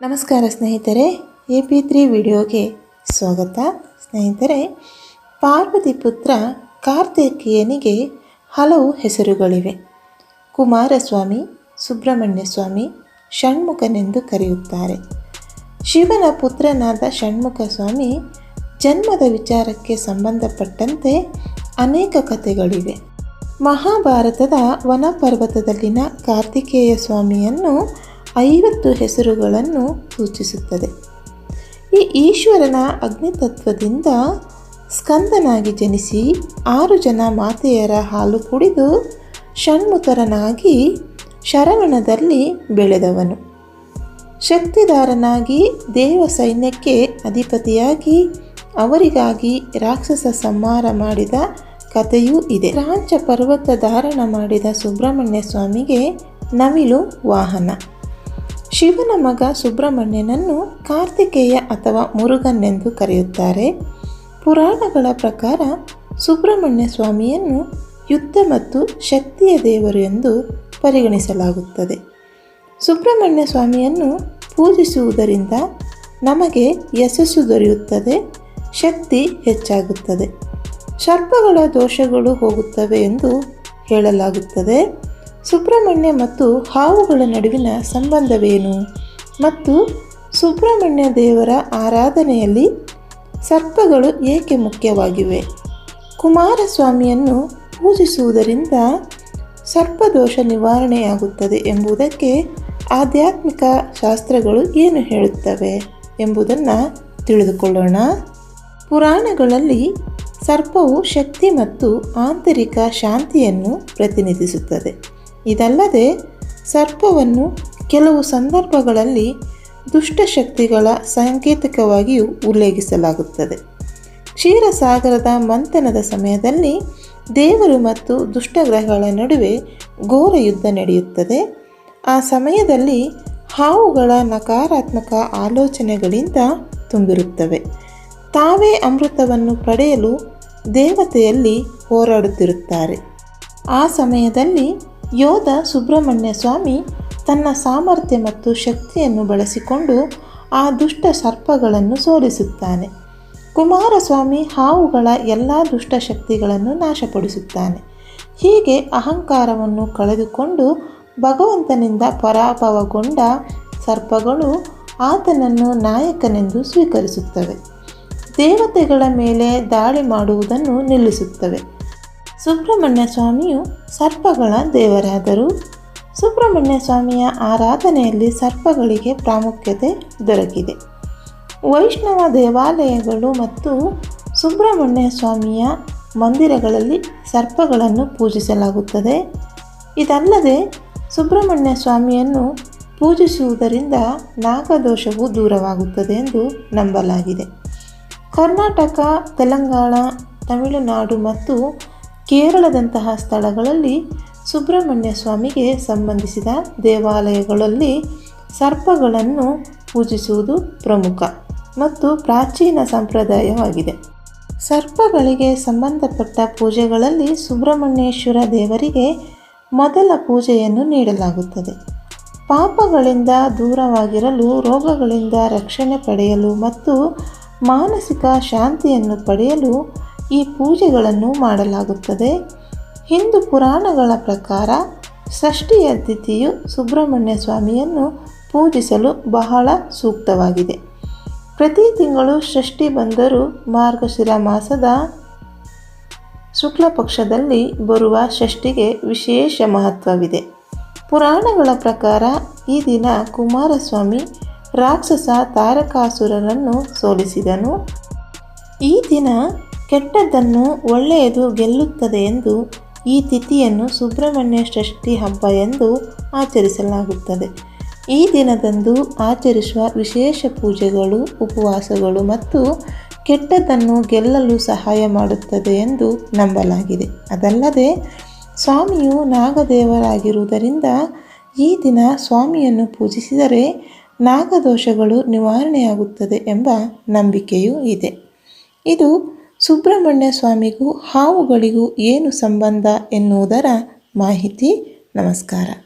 ನಮಸ್ಕಾರ ಸ್ನೇಹಿತರೆ, A P three ವಿಡಿಯೋಗೆ ಸ್ವಾಗತ. ಸ್ನೇಹಿತರೆ, ಪಾರ್ವತಿ ಪುತ್ರ ಕಾರ್ತಿಕೇಯನಿಗೆ ಹಲವು ಹೆಸರುಗಳಿವೆ. ಕುಮಾರಸ್ವಾಮಿ ಸುಬ್ರಹ್ಮಣ್ಯ ಸ್ವಾಮಿ ಷಣ್ಮುಖನೆಂದು ಕರೆಯುತ್ತಾರೆ. ಶಿವನ ಪುತ್ರನಾದ ಷಣ್ಮುಖ ಸ್ವಾಮಿ ಜನ್ಮದ ವಿಚಾರಕ್ಕೆ ಸಂಬಂಧಪಟ್ಟಂತೆ ಅನೇಕ ಕಥೆಗಳಿವೆ. ಮಹಾಭಾರತದ ವನಪರ್ವತದಲ್ಲಿನ ಕಾರ್ತಿಕೇಯ ಸ್ವಾಮಿಯನ್ನು ಐವತ್ತು ಹೆಸರುಗಳನ್ನು ಸೂಚಿಸುತ್ತದೆ. ಈ ಈಶ್ವರನ ಅಗ್ನಿತತ್ವದಿಂದ ಸ್ಕಂದನಾಗಿ ಜನಿಸಿ ಆರು ಜನ ಮಾತೆಯರ ಹಾಲು ಕುಡಿದು ಷಣ್ಮುಖರನಾಗಿ ಶರವಣದಲ್ಲಿ ಬೆಳೆದವನು. ಶಕ್ತಿದಾರನಾಗಿ ದೇವ ಸೈನ್ಯಕ್ಕೆ ಅಧಿಪತಿಯಾಗಿ ಅವರಿಗಾಗಿ ರಾಕ್ಷಸ ಸಂಹಾರ ಮಾಡಿದ ಕಥೆಯೂ ಇದೆ. ರಾಂಚ ಪರ್ವತ ಧಾರಣ ಮಾಡಿದ ಸುಬ್ರಹ್ಮಣ್ಯ ಸ್ವಾಮಿಗೆ ನವಿಲು ವಾಹನ. ಶಿವನ ಮಗ ಸುಬ್ರಹ್ಮಣ್ಯನನ್ನು ಕಾರ್ತಿಕೇಯ ಅಥವಾ ಮುರುಗನ್ನೆಂದು ಕರೆಯುತ್ತಾರೆ. ಪುರಾಣಗಳ ಪ್ರಕಾರ ಸುಬ್ರಹ್ಮಣ್ಯ ಸ್ವಾಮಿಯನ್ನು ಯುದ್ಧ ಮತ್ತು ಶಕ್ತಿಯ ದೇವರು ಎಂದು ಪರಿಗಣಿಸಲಾಗುತ್ತದೆ. ಸುಬ್ರಹ್ಮಣ್ಯ ಸ್ವಾಮಿಯನ್ನು ಪೂಜಿಸುವುದರಿಂದ ನಮಗೆ ಯಶಸ್ಸು ದೊರೆಯುತ್ತದೆ, ಶಕ್ತಿ ಹೆಚ್ಚಾಗುತ್ತದೆ. ಸರ್ಪಗಳ ದೋಷಗಳು ಹೋಗುತ್ತವೆ ಎಂದು ಹೇಳಲಾಗುತ್ತದೆ. ಸುಬ್ರಹ್ಮಣ್ಯ ಮತ್ತು ಹಾವುಗಳ ನಡುವಿನ ಸಂಬಂಧವೇನು? ಮತ್ತು ಸುಬ್ರಹ್ಮಣ್ಯ ದೇವರ ಆರಾಧನೆಯಲ್ಲಿ ಸರ್ಪಗಳು ಏಕೆ ಮುಖ್ಯವಾಗಿವೆ? ಕುಮಾರಸ್ವಾಮಿಯನ್ನು ಪೂಜಿಸುವುದರಿಂದ ಸರ್ಪದೋಷ ನಿವಾರಣೆಯಾಗುತ್ತದೆ ಎಂಬುದಕ್ಕೆ ಆಧ್ಯಾತ್ಮಿಕ ಶಾಸ್ತ್ರಗಳು ಏನು ಹೇಳುತ್ತವೆ ಎಂಬುದನ್ನು ತಿಳಿದುಕೊಳ್ಳೋಣ. ಪುರಾಣಗಳಲ್ಲಿ ಸರ್ಪವು ಶಕ್ತಿ ಮತ್ತು ಆಂತರಿಕ ಶಾಂತಿಯನ್ನು ಪ್ರತಿನಿಧಿಸುತ್ತದೆ. ಇದಲ್ಲದೆ ಸರ್ಪವನ್ನು ಕೆಲವು ಸಂದರ್ಭಗಳಲ್ಲಿ ದುಷ್ಟಶಕ್ತಿಗಳ ಸಾಂಕೇತಿಕವಾಗಿಯೂ ಉಲ್ಲೇಖಿಸಲಾಗುತ್ತದೆ. ಕ್ಷೀರಸಾಗರದ ಮಂಥನದ ಸಮಯದಲ್ಲಿ ದೇವರು ಮತ್ತು ದುಷ್ಟಗ್ರಹಗಳ ನಡುವೆ ಘೋರ ಯುದ್ಧ ನಡೆಯುತ್ತದೆ. ಆ ಸಮಯದಲ್ಲಿ ಹಾವುಗಳ ನಕಾರಾತ್ಮಕ ಆಲೋಚನೆಗಳಿಂದ ತುಂಬಿರುತ್ತವೆ. ತಾವೇ ಅಮೃತವನ್ನು ಪಡೆಯಲು ದೇವತೆಯಲ್ಲಿ ಹೋರಾಡುತ್ತಿರುತ್ತಾರೆ. ಆ ಸಮಯದಲ್ಲಿ ಯೋಧ ಸುಬ್ರಹ್ಮಣ್ಯ ಸ್ವಾಮಿ ತನ್ನ ಸಾಮರ್ಥ್ಯ ಮತ್ತು ಶಕ್ತಿಯನ್ನು ಬಳಸಿಕೊಂಡು ಆ ದುಷ್ಟ ಸರ್ಪಗಳನ್ನು ಸೋಲಿಸುತ್ತಾನೆ. ಕುಮಾರಸ್ವಾಮಿ ಹಾವುಗಳ ಎಲ್ಲ ದುಷ್ಟ ಶಕ್ತಿಗಳನ್ನು ನಾಶಪಡಿಸುತ್ತಾನೆ. ಹೀಗೆ ಅಹಂಕಾರವನ್ನು ಕಳೆದುಕೊಂಡು ಭಗವಂತನಿಂದ ಪರಾಭವಗೊಂಡ ಸರ್ಪಗಳು ಆತನನ್ನು ನಾಯಕನೆಂದು ಸ್ವೀಕರಿಸುತ್ತವೆ. ದೇವತೆಗಳ ಮೇಲೆ ದಾಳಿ ಮಾಡುವುದನ್ನು ನಿಲ್ಲಿಸುತ್ತವೆ. ಸುಬ್ರಹ್ಮಣ್ಯ ಸ್ವಾಮಿಯು ಸರ್ಪಗಳ ದೇವರಾದರು. ಸುಬ್ರಹ್ಮಣ್ಯ ಸ್ವಾಮಿಯ ಆರಾಧನೆಯಲ್ಲಿ ಸರ್ಪಗಳಿಗೆ ಪ್ರಾಮುಖ್ಯತೆ ದೊರಕಿದೆ. ವೈಷ್ಣವ ದೇವಾಲಯಗಳು ಮತ್ತು ಸುಬ್ರಹ್ಮಣ್ಯ ಸ್ವಾಮಿಯ ಮಂದಿರಗಳಲ್ಲಿ ಸರ್ಪಗಳನ್ನು ಪೂಜಿಸಲಾಗುತ್ತದೆ. ಇದಲ್ಲದೆ ಸುಬ್ರಹ್ಮಣ್ಯ ಸ್ವಾಮಿಯನ್ನು ಪೂಜಿಸುವುದರಿಂದ ನಾಗದೋಷವು ದೂರವಾಗುತ್ತದೆ ಎಂದು ನಂಬಲಾಗಿದೆ. ಕರ್ನಾಟಕ, ತೆಲಂಗಾಣ, ತಮಿಳುನಾಡು ಮತ್ತು ಕೇರಳದಂತಹ ಸ್ಥಳಗಳಲ್ಲಿ ಸುಬ್ರಹ್ಮಣ್ಯ ಸ್ವಾಮಿಗೆ ಸಂಬಂಧಿಸಿದ ದೇವಾಲಯಗಳಲ್ಲಿ ಸರ್ಪಗಳನ್ನು ಪೂಜಿಸುವುದು ಪ್ರಮುಖ ಮತ್ತು ಪ್ರಾಚೀನ ಸಂಪ್ರದಾಯವಾಗಿದೆ. ಸರ್ಪಗಳಿಗೆ ಸಂಬಂಧಪಟ್ಟ ಪೂಜೆಗಳಲ್ಲಿ ಸುಬ್ರಹ್ಮಣ್ಯೇಶ್ವರ ದೇವರಿಗೆ ಮೊದಲ ಪೂಜೆಯನ್ನು ನೀಡಲಾಗುತ್ತದೆ. ಪಾಪಗಳಿಂದ ದೂರವಾಗಿರಲು, ರೋಗಗಳಿಂದ ರಕ್ಷಣೆ ಪಡೆಯಲು ಮತ್ತು ಮಾನಸಿಕ ಶಾಂತಿಯನ್ನು ಪಡೆಯಲು ಈ ಪೂಜೆಗಳನ್ನು ಮಾಡಲಾಗುತ್ತದೆ. ಹಿಂದೂ ಪುರಾಣಗಳ ಪ್ರಕಾರ ಷಷ್ಠಿಯ ತಿಥಿಯು ಸುಬ್ರಹ್ಮಣ್ಯ ಸ್ವಾಮಿಯನ್ನು ಪೂಜಿಸಲು ಬಹಳ ಸೂಕ್ತವಾಗಿದೆ. ಪ್ರತಿ ತಿಂಗಳು ಷಷ್ಠಿ ಬಂದರೂ ಮಾರ್ಗಶಿರ ಮಾಸದ ಶುಕ್ಲ ಪಕ್ಷದಲ್ಲಿ ಬರುವ ಷಷ್ಠಿಗೆ ವಿಶೇಷ ಮಹತ್ವವಿದೆ. ಪುರಾಣಗಳ ಪ್ರಕಾರ ಈ ದಿನ ಕುಮಾರಸ್ವಾಮಿ ರಾಕ್ಷಸ ತಾರಕಾಸುರರನ್ನು ಸೋಲಿಸಿದನು. ಈ ದಿನ ಕೆಟ್ಟದ್ದನ್ನು ಒಳ್ಳೆಯದು ಗೆಲ್ಲುತ್ತದೆ ಎಂದು ಈ ತಿಥಿಯನ್ನು ಸುಬ್ರಹ್ಮಣ್ಯ ಷಷ್ಠಿ ಹಬ್ಬ ಎಂದು ಆಚರಿಸಲಾಗುತ್ತದೆ. ಈ ದಿನದಂದು ಆಚರಿಸುವ ವಿಶೇಷ ಪೂಜೆಗಳು, ಉಪವಾಸಗಳು ಮತ್ತು ಕೆಟ್ಟದ್ದನ್ನು ಗೆಲ್ಲಲು ಸಹಾಯ ಮಾಡುತ್ತದೆ ಎಂದು ನಂಬಲಾಗಿದೆ. ಅದಲ್ಲದೆ, ಸ್ವಾಮಿಯು ನಾಗದೇವರಾಗಿರುವುದರಿಂದ ಈ ದಿನ ಸ್ವಾಮಿಯನ್ನು ಪೂಜಿಸಿದರೆ ನಾಗದೋಷಗಳು ನಿವಾರಣೆಯಾಗುತ್ತದೆ ಎಂಬ ನಂಬಿಕೆಯೂ ಇದೆ. ಇದು ಸುಬ್ರಹ್ಮಣ್ಯ ಸ್ವಾಮಿಗೂ ಹಾವುಗಳಿಗೂ ಏನು ಸಂಬಂಧ ಎನ್ನುವುದರ ಮಾಹಿತಿ ನಮಸ್ಕಾರ.